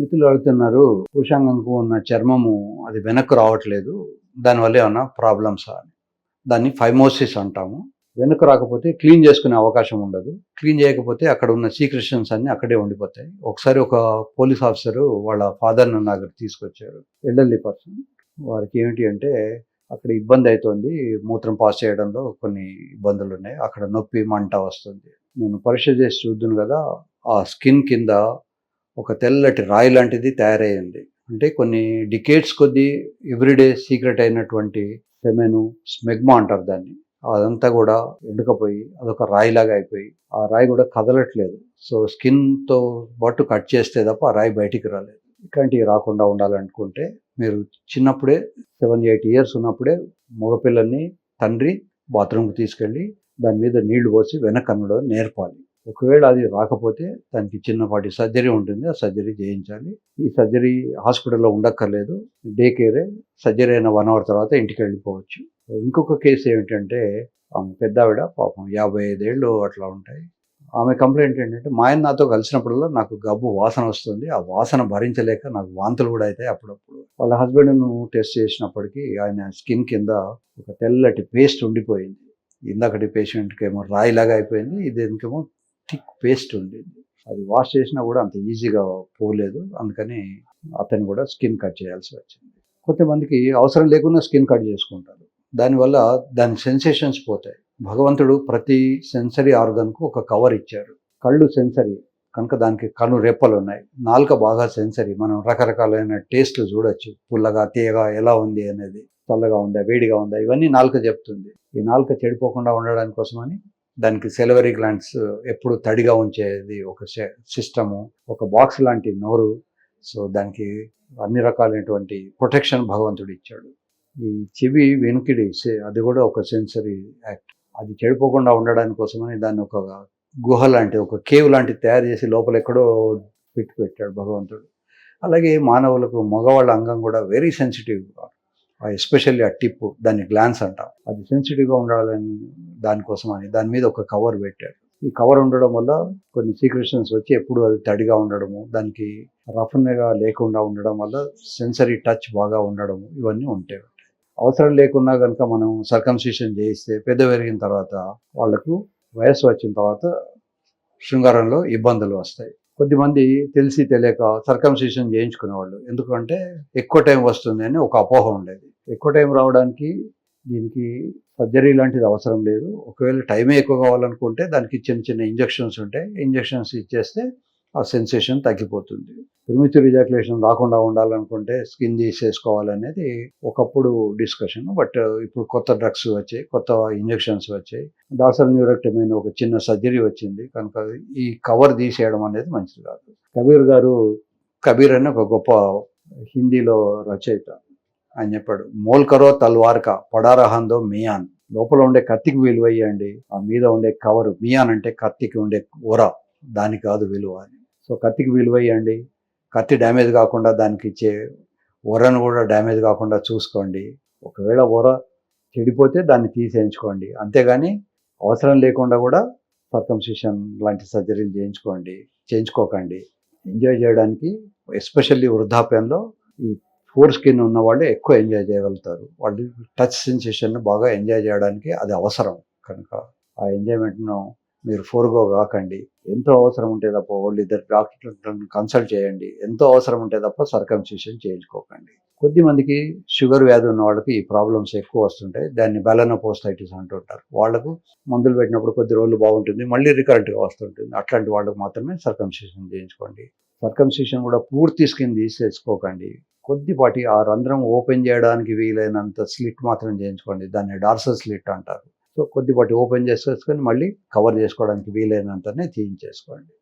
మిత్రులు అడుగుతున్నారు పురుషాంగంకు ఉన్న చర్మము అది వెనక్కు రావట్లేదు దానివల్ల ఏమన్నా ప్రాబ్లమ్స్ అని. దాన్ని ఫైమోసిస్ అంటాము. వెనక్కు రాకపోతే క్లీన్ చేసుకునే అవకాశం ఉండదు. క్లీన్ చేయకపోతే అక్కడ ఉన్న సీక్రెషన్స్ అన్నీ అక్కడే ఉండిపోతాయి. ఒకసారి ఒక పోలీస్ ఆఫీసర్ వాళ్ళ ఫాదర్ను నా దగ్గర తీసుకొచ్చారు. Elderly person. వారికి ఏమిటి అంటే అక్కడ ఇబ్బంది అవుతుంది మూత్రం పాస్ చేయడంలో కొన్ని ఇబ్బందులు ఉన్నాయి. అక్కడ నొప్పి మంట వస్తుంది. నేను పరీక్ష చేసి చూద్దును కదా ఆ స్కిన్ కింద ఒక తెల్లటి రాయి లాంటిది తయారయ్యింది. అంటే కొన్ని డికేట్స్ కొద్దీ ఎవ్రీడే సీక్రెట్ అయినటువంటి సెమెను స్మెగ్మా అంటారు దాన్ని. అదంతా కూడా ఎండుకపోయి అదొక రాయిలాగా అయిపోయి ఆ రాయి కూడా కదలట్లేదు. సో స్కిన్తో పాటు కట్ చేస్తే తప్ప ఆ రాయి బయటికి రాలేదు. ఇట్లాంటివి రాకుండా ఉండాలనుకుంటే మీరు చిన్నప్పుడే సెవెన్ ఎయిట్ ఇయర్స్ ఉన్నప్పుడే మగపిల్లల్ని తండ్రి బాత్రూమ్కి తీసుకెళ్ళి దాని మీద నీళ్ళు పోసి వెనక్కి నేర్పాలి. ఒకవేళ అది రాకపోతే దానికి చిన్నపాటి సర్జరీ ఉంటుంది. ఆ సర్జరీ చేయించాలి. ఈ సర్జరీ హాస్పిటల్లో ఉండక్కర్లేదు. డే కేరే సర్జరీ అయిన వన్ అవర్ తర్వాత ఇంటికి వెళ్ళిపోవచ్చు. ఇంకొక కేసు ఏమిటంటే ఆమె పెద్ద ఆవిడ పాపం యాభై ఐదేళ్ళు అట్లా ఉంటాయి. ఆమె కంప్లైంట్ ఏంటంటే మా ఆయన నాతో కలిసినప్పుడల్లా నాకు గబ్బు వాసన వస్తుంది. ఆ వాసన భరించలేక నాకు వాంతులు కూడా అవుతాయి అప్పుడప్పుడు. వాళ్ళ హస్బెండ్ను టెస్ట్ చేసినప్పటికీ ఆయన స్కిన్ కింద ఒక తెల్లటి పేస్ట్ ఉండిపోయింది. ఇందాకటి పేషెంట్కి ఏమో రాయిలాగా అయిపోయింది. ఇదేమో థిక్ పేస్ట్ ఉండేది. అది వాష్ చేసినా కూడా అంత ఈజీగా పోలేదు. అందుకని అతను కూడా స్కిన్ కట్ చేయాల్సి వచ్చింది. కొంతమందికి అవసరం లేకుండా స్కిన్ కట్ చేసుకుంటారు. దానివల్ల దాని సెన్సేషన్స్ పోతాయి. భగవంతుడు ప్రతి సెన్సరీ ఆర్గన్కు ఒక కవర్ ఇచ్చారు. కళ్ళు సెన్సరీ కనుక దానికి కను రెప్పలు ఉన్నాయి. నాలుక బాగా సెన్సరీ. మనం రకరకాలైన టేస్ట్లు చూడొచ్చు. పుల్లగా తీయగా ఎలా ఉంది అనేది చల్లగా ఉందా వేడిగా ఉందా ఇవన్నీ నాలుక చెప్తుంది. ఈ నాలుక చెడిపోకుండా ఉండడానికి కోసమని దానికి సెలవరీ గ్లాండ్స్ ఎప్పుడు తడిగా ఉంచేది ఒక సిస్టము ఒక బాక్స్ లాంటి నోరు. సో దానికి అన్ని రకాలైనటువంటి ప్రొటెక్షన్ భగవంతుడు ఇచ్చాడు. ఈ చెవి వెనుకిడి అది కూడా ఒక సెన్సరీ యాక్ట్. అది చెడిపోకుండా ఉండడానికి కోసమని దాన్ని ఒక గుహ లాంటి ఒక కేవ్ లాంటి తయారు చేసి లోపల ఎక్కడో పెట్టి పెట్టాడు భగవంతుడు. అలాగే మానవులకు మగవాళ్ళ అంగం కూడా వెరీ సెన్సిటివ్ ఎస్పెషల్లీ ఆ టిప్పు దాన్ని గ్లాన్స్ అంటాం. అది సెన్సిటివ్గా ఉండాలని దానికోసం అని దాని మీద ఒక కవర్ పెట్టాడు. ఈ కవర్ ఉండడం వల్ల కొన్ని సీక్రెషన్స్ వచ్చి ఎప్పుడు అది తడిగా ఉండడము దానికి రఫ్గా లేకుండా ఉండడం వల్ల సెన్సరీ టచ్ బాగా ఉండడము ఇవన్నీ ఉంటాయి. అవసరం లేకున్నా కనుక మనం సర్కంసిషన్ చేయిస్తే పెద్ద పెరిగిన తర్వాత వాళ్ళకు వయస్సు వచ్చిన తర్వాత శృంగారంలో ఇబ్బందులు వస్తాయి. కొద్దిమంది తెలిసి తెలియక సర్కంసిషన్ చేయించుకునేవాళ్ళు. ఎందుకంటే ఎక్కువ టైం వస్తుంది అని ఒక అపోహ ఉండేది. ఎక్కువ టైం రావడానికి దీనికి సర్జరీ లాంటిది అవసరం లేదు. ఒకవేళ టైమే ఎక్కువ కావాలనుకుంటే దానికి చిన్న చిన్న ఇంజెక్షన్స్ ఉంటాయి. ఇంజెక్షన్స్ ఇచ్చేస్తే ఆ సెన్సేషన్ తగ్గిపోతుంది. ప్రిమిటివ్ రిజాక్యులేషన్ రాకుండా ఉండాలనుకుంటే స్కిన్ తీసేసుకోవాలనేది ఒకప్పుడు డిస్కషన్. బట్ ఇప్పుడు కొత్త డ్రగ్స్ వచ్చాయి కొత్త ఇంజెక్షన్స్ వచ్చాయి. డార్సల్ న్యూరెక్టమీ ఒక చిన్న సర్జరీ వచ్చింది. కనుక ఈ కవర్ తీసేయడం అనేది మంచిది కాదు. కబీర్ గారు కబీర్ అనే ఒక గొప్ప హిందీలో రచయిత. ఆయన చెప్పాడు. మోల్కరో తల్వార్క పడారహందో మియాన్. లోపల ఉండే కత్తికి విలువ ఆ మీద ఉండే కవర్ మియాన్ అంటే కత్తికి ఉండే ఒర దాని కాదు విలువ అని. సో కత్తికి విలువ ఇవ్వండి కత్తి డ్యామేజ్ కాకుండా దానికి ఇచ్చే ఒరను కూడా డ్యామేజ్ కాకుండా చూసుకోండి. ఒకవేళ ఒర చెడిపోతే దాన్ని తీసేయించుకోండి అంతేగాని అవసరం లేకుండా కూడా సర్కంసిషన్ లాంటి సర్జరీలు చేయించుకోండి. చేయించుకోకండి. ఎంజాయ్ చేయడానికి ఎస్పెషల్లీ వృద్ధాప్యంలో ఈ ఫోర్ స్కిన్ ఉన్న వాళ్ళు ఎక్కువ ఎంజాయ్ చేయగలుగుతారు. వాళ్ళు టచ్ సెన్సేషన్ బాగా ఎంజాయ్ చేయడానికి అది అవసరం. కనుక ఆ ఎంజాయ్మెంట్ను మీరు ఫోర్గో కాకండి. ఎంతో అవసరం ఉంటే తప్ప వాళ్ళు ఇద్దరు డాక్టర్లను కన్సల్ట్ చేయండి. ఎంతో అవసరం ఉంటే తప్ప సర్కంసిషన్ చేయించుకోకండి. కొద్ది మందికి షుగర్ వ్యాధి ఉన్న వాళ్ళకి ఈ ప్రాబ్లమ్స్ ఎక్కువ వస్తుంటాయి. దాన్ని బెలనోపోస్టైటిస్ అంటుంటారు. వాళ్ళకు మందులు పెట్టినప్పుడు కొద్ది రోజులు బాగుంటుంది. మళ్ళీ రికరెంట్గా వస్తుంటుంది. అట్లాంటి వాళ్ళకు మాత్రమే సర్కంసిషన్ చేయించుకోండి. సర్కంసిషన్ కూడా పూర్తి స్కిన్ తీసేసుకోకండి. కొద్దిపాటి ఆ రంధ్రం ఓపెన్ చేయడానికి వీలైనంత స్లిట్ మాత్రం చేయించుకోండి. దాన్ని డార్సల్ స్లిట్ అంటారు. సో కొద్దిపాటి ఓపెన్ చేసుకొని మళ్ళీ కవర్ చేసుకోవడానికి వీలైనంతనే తీయించేసుకోండి